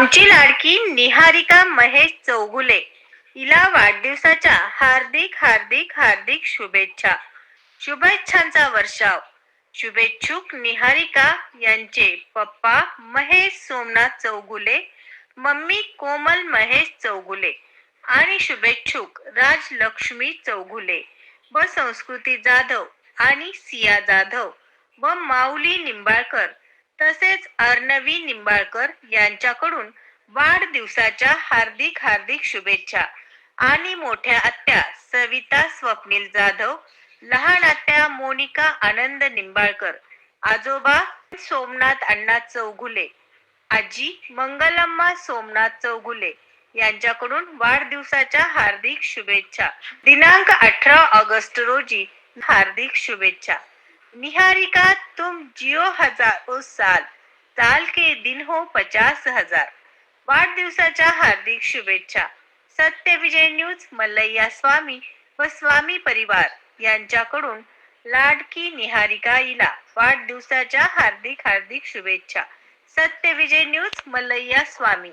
आमची लाडकी निहारिका महेश चौगुले. हिला वाढदिवसाच्या हार्दिक हार्दिक हार्दिक शुभेच्छा. शुभेच्छांचा वर्षाव. शुभेच्छुक निहारिका यांचे पप्पा महेश सोमनाथ चौगुले मम्मी कोमल महेश चौगुले आणि शुभेच्छुक राज लक्ष्मी चौगुले व संस्कृती जाधव आणि सिया जाधव व माऊली निंबाळकर तसेच अर्णवी निंबाळकर यांच्याकडून वाढदिवसाच्या हार्दिक हार्दिक शुभेच्छा. आणि मोठ्या आत्या सविता स्वप्नील जाधव लहान आत्या मोनिका आनंद निंबाळकर आजोबा सोमनाथ अण्णा चौगुले आजी मंगलम्मा सोमनाथ चौगुले यांच्याकडून वाढदिवसाच्या हार्दिक शुभेच्छा. दिनांक अठरा ऑगस्ट रोजी हार्दिक शुभेच्छा. निहारिका तुम जियो हजार उस साल। साल के दिन हो पचास हजार। वाढदिवसाच्या हार्दिक शुभेच्छा। सत्य विजय न्यूज मल्लय्या स्वामी व स्वामी परिवार यांच्याकडून लाडकी निहारिका इला वाढदिवसाच्या हार्दिक हार्दिक शुभेच्छा। Satya Vijay news Mallayya Swami.